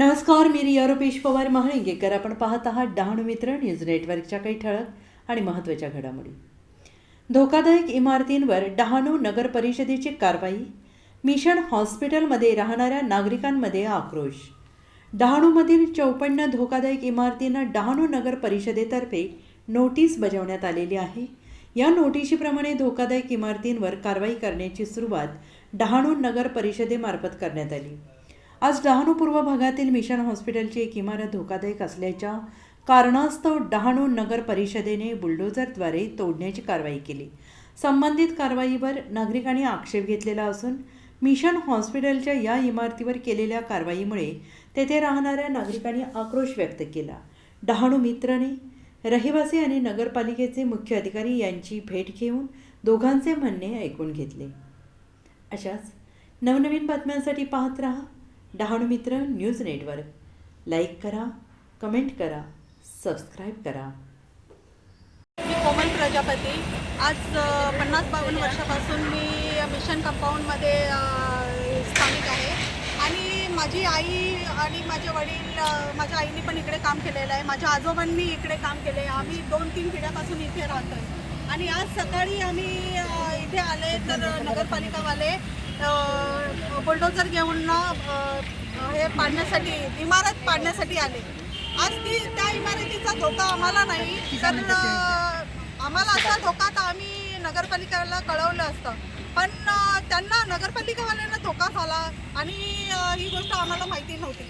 नमस्कार मी रिया रुपेश पवार महाळिंगेकर. आपण पाहत आहात डहाणू मित्र न्यूज नेटवर्कच्या काही ठळक आणि महत्त्वाच्या घडामोडी. धोकादायक इमारतींवर डहाणू नगर परिषदेची कारवाई मिशन हॉस्पिटलमध्ये राहणाऱ्या नागरिकांमध्ये आक्रोश. डहाणूमधील चौपन्न धोकादायक इमारतींना डहाणू नगर परिषदेतर्फे नोटीस बजावण्यात आलेली आहे. या नोटिशीप्रमाणे धोकादायक इमारतींवर कारवाई करण्याची सुरुवात डहाणू नगर परिषदेमार्फत करण्यात आली. आज डहाणू पूर्व भागातील मिशन हॉस्पिटलची एक इमारत धोकादायक असल्याच्या कारणास्तव डहाणू नगर परिषदेने बुलडोझरद्वारे तोडण्याची कारवाई केली. संबंधित कारवाईवर नागरिकांनी आक्षेप घेतलेला असून मिशन हॉस्पिटलच्या या इमारतीवर केलेल्या कारवाईमुळे तेथे राहणाऱ्या नागरिकांनी आक्रोश व्यक्त केला. डहाणू मित्रने रहिवासी आणि नगरपालिकेचे मुख्य अधिकारी यांची भेट घेऊन दोघांचे म्हणणे ऐकून घेतले. अशाच नवनवीन बातम्यांसाठी पाहत रहा. डहाणू मित्र न्यूज नेटवर्क लाईक करा कमेंट करा सबस्क्राईब करा. मी कोमल प्रजापती. आज पन्नास बावन्न वर्षापासून मी मिशन कंपाऊंडमध्ये स्थानिक आहे. आणि माझी आई आणि माझे वडील माझ्या आईने पण इकडे काम केलेलं आहे. माझ्या आजोबांनी इकडे काम केले आम्ही दोन तीन पिढ्यापासून इथे राहतो आणि आज सकाळी आम्ही इथे आले तर नगरपालिकावाले बुलडोजर घेऊन हे पाडण्यासाठी इमारत पाडण्यासाठी आले. आज ती त्या इमारतीचा धोका आम्हाला नाही तर आम्हाला असा धोका तर आम्ही नगरपालिकेला कळवलं असतं. पण त्यांना नगरपालिकावाल्यांना धोका झाला आणि ही गोष्ट आम्हाला माहिती नव्हती.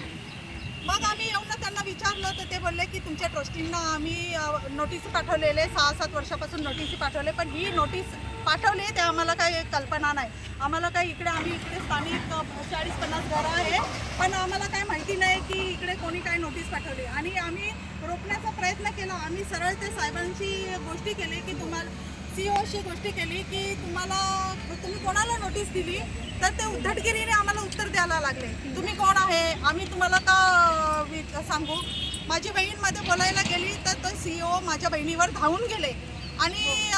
मग आम्ही येऊन त्यांना विचारलं तर ते बोलले की तुमच्या ट्रस्टींना आम्ही नोटीस पाठवलेले सहा सात वर्षापासून नोटीस पाठवले पण ही नोटीस पाठवली ते आम्हाला काही कल्पना नाही. आम्हाला काही इकडे आम्ही इकडे स्थानिक चाळीस पन्नास घरं आहे. पण आम्हाला काही माहिती नाही की इकडे कोणी काय नोटीस पाठवली. आणि आम्ही रोखण्याचा प्रयत्न केला. आम्ही सरळ ते साहेबांशी गोष्टी केली की तुम्हाला सी ओशी गोष्टी केली की तुम्हाला तुम्ही कोणाला नोटीस दिली? तर ते उद्धटगिरीने आम्हाला उत्तर द्यायला लागले. तुम्ही कोण आहे? आम्ही तुम्हाला का वि- सांगू? माझी बहीणमध्ये बोलायला गेली तर तो सी ओ माझ्या बहिणीवर धावून गेले. आणि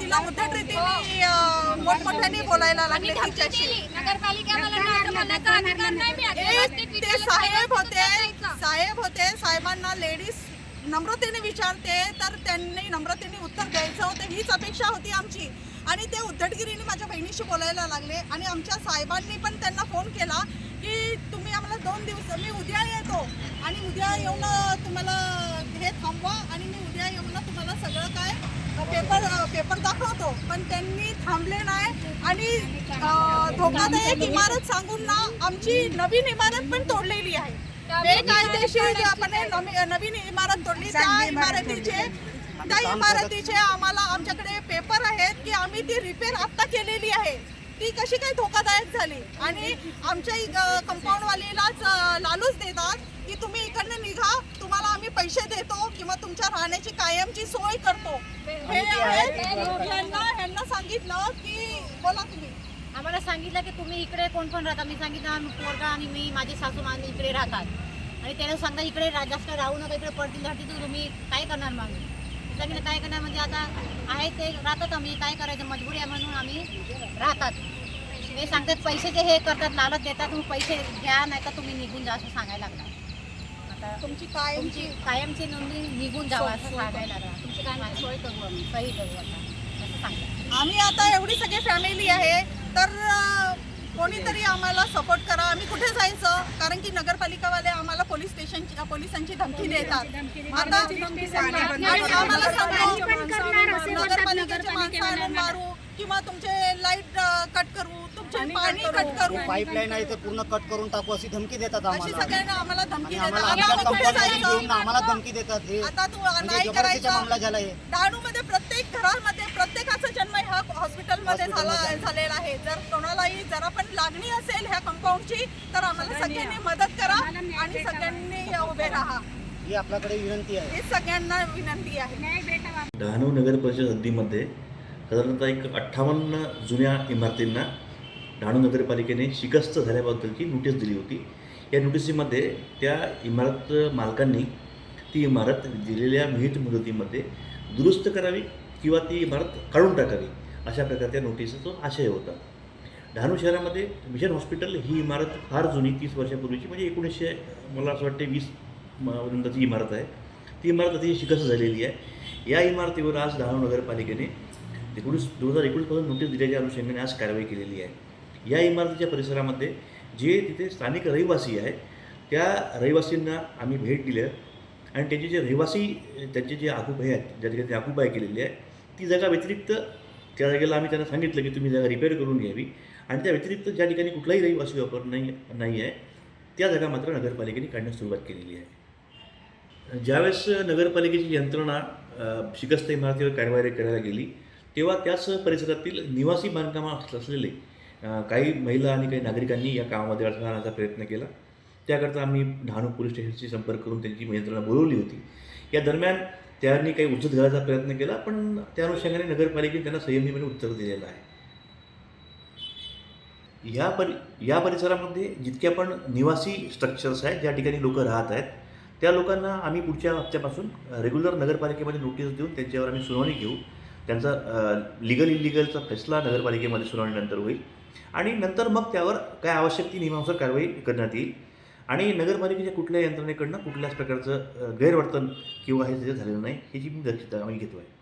तिला उद्धट मोठमोठ्याने बोलायला लागले तिच्याशी ते साहेब होते साहेब होते साहेबांना लेडीज नम्रतेने विचारते तर त्यांनी नम्रतेने उत्तर द्यायचं होतं. हीच अपेक्षा होती आमची. आणि ते उद्धटगिरीने माझ्या बहिणीशी बोलायला लागले. आणि आमच्या साहेबांनी पण त्यांना फोन केला की तुम्ही आम्हाला दोन दिवस मी उद्या येतो. आणि उद्या येऊन तुम्हाला हे थांबवा आणि मी उद्या येऊन ना तुम्हाला सगळं काय पेपर पेपर दाखवतो. पण त्यांनी थांबले नाही आणि धोकादायक इमारत सांगून ना आमची नवीन इमारत पण तोडलेली आहे. बेकायदेशीरपणे नवी- नवीन इमारत तोडली. त्या इमारतीचे त्या इमारतीचे आम्हाला आमच्याकडे पेपर आहेत की आम्ही ती रिपेअर आत्ता केलेली आहे. ती कशी काय धोकादायक झाली? आणि आमच्या कंपाऊंडवालीलाच लालूच देतात की तुम्ही इकडनं निघा तुम्हाला आम्ही पैसे देतो किंवा तुमच्या राहण्याची कायमची सोय करतो. हे यांना सांगितलं की बोला तुम्ही. आम्हाला सांगितलं की तुम्ही इकडे कोण कोण राहता. मी सांगितलं आम्ही पोरगा आणि मी माझी सासू मामी इकडे राहतात. आणि त्याने सांगता इकडे जास्त राहू नका इकडे पडतील तुम्ही काय करणार मग? सांगितलं काय करणार? म्हणजे आता आहे ते राहतात आम्ही काय करायचं? मजबुरी आहे म्हणून आम्ही राहतात. ते सांगतात पैशाचे हे करतात लालच देतात. तुम्ही पैसे घ्या नाही तर तुम्ही निघून जा असं सांगायला लागणार आता तुमची कायमची कायमची नोंदणी निघून जावा असं सांगायला लागणार तुमची काय सोय करू आम्ही. सही करू आता. असं सांगतात. आम्ही आता एवढी सगळी फॅमिली आहे तर कोणीतरी आम्हाला सपोर्ट करा आम्ही कुठे जायचं? कारण की नगरपालिकावाले आम्हाला पोलीस स्टेशनची पोलिसांची धमकी देतात. आता आम्हाला सांगतो नगरपालिकेचे माणसं मारू किंवा तुमचे लाइट कट करू तुमचे पाणी कट करू. पाईपलाईन आहे ते पूर्ण कट करून टाकू अशी धमकी देतात अशी आम्हाला. सगळ्यांना आम्हाला धमकी आणि देतात. आम्हाला आता आमच्या आम्ही कुठे कंपनीमध्ये घेऊन जायचं आम्हाला धमकी देतात हे. आता तू म्हणजे नाही जबरदस्तीचा करायचं. मामला झाला हे डहाणूमध्ये प्रत्येक घरामध्ये प्रत्येकाचा जन्म ह्या हॉस्पिटलमध्ये झाला झालेला आहे. जर कोणालाही जरा पण लागणी असेल ह्या कंपाऊंडची तर आम्हाला सगळ्यांनी मदत करा आणि सगळ्यांनी उभे राहा. ही आपल्याकडे विनंती आहे. ही सगळ्यांना विनंती आहे. डहाणू नगर परिषद हद्दीमध्ये साधारणतः एक अठ्ठावन्न जुन्या इमारतींना डहाणू नगरपालिकेने शिकस्त झाल्याबद्दलची नोटीस दिली होती. या नोटिसीमध्ये त्या इमारत मालकांनी ती इमारत दिलेल्या विहित मुदतीमध्ये दुरुस्त करावी किंवा ती इमारत काढून टाकावी अशा प्रकारच्या नोटीसचा आशय होता. डहाणू शहरामध्ये मिशन हॉस्पिटल ही इमारत फार जुनी तीस वर्षापूर्वीची म्हणजे एकोणीसशे मला असं वाटते वीस पर्यंतची इमारत आहे. ती इमारत अतिशय शिकस्त झालेली आहे. या इमारतीवर आज डहाणू नगरपालिकेने एकोणीस दोन हजार एकोणीसपासून नोटीस दिल्याच्या अनुषंगाने आज कारवाई केलेली आहे. या इमारतीच्या परिसरामध्ये जे तिथे स्थानिक रहिवासी आहे त्या रहिवासींना आम्ही भेट दिल्या आणि त्यांचे जे रहिवासी त्यांचे जे आकुपाई आहेत ज्या ठिकाणी आकुपाई केलेली आहे ती जागा व्यतिरिक्त त्या जागेला आम्ही त्यांना सांगितलं की तुम्ही जागा रिपेअर करून घ्यावी. आणि त्या व्यतिरिक्त ज्या ठिकाणी कुठलाही रहिवासी वापर नाही नाही आहे त्या जागा मात्र नगरपालिकेने काढण्यास सुरुवात केलेली आहे. ज्यावेळेस नगरपालिकेची यंत्रणा शिकस्त इमारतीवर कारवाई करायला गेली तेव्हा त्याच परिसरातील निवासी बांधकामात असलेले काही महिला आणि काही नागरिकांनी या कामामध्ये अडथळा आणण्याचा प्रयत्न केला. त्याकरता आम्ही डहाणू पोलीस स्टेशनशी संपर्क करून त्यांची यंत्रणा बोलवली होती. या दरम्यान त्यांनी काही उद्धत घालायचा प्रयत्न केला पण त्या अनुषंगाने नगरपालिकेने त्यांना संयमीपणे उत्तर दिलेलं आहे. या परि या परिसरामध्ये जितक्या पण निवासी स्ट्रक्चर्स आहेत ज्या ठिकाणी लोक राहत आहेत त्या लोकांना आम्ही पुढच्या हप्त्यापासून रेग्युलर नगरपालिकेमध्ये नोटीस देऊन त्यांच्यावर आम्ही सुनावणी घेऊ. त्यांचा लिगल इलिगलचा फैसला नगरपालिकेमध्ये सुनावणीनंतर होईल. आणि नंतर मग त्यावर काय आवश्यक ती नियमानुसार कारवाई करण्यात येईल. आणि नगरपालिकेच्या कुठल्या यंत्रणेकडनं कुठल्याच प्रकारचं गैरवर्तन किंवा हे जे झालेलं नाही ह्याची मी दक्षता आम्ही घेतो आहे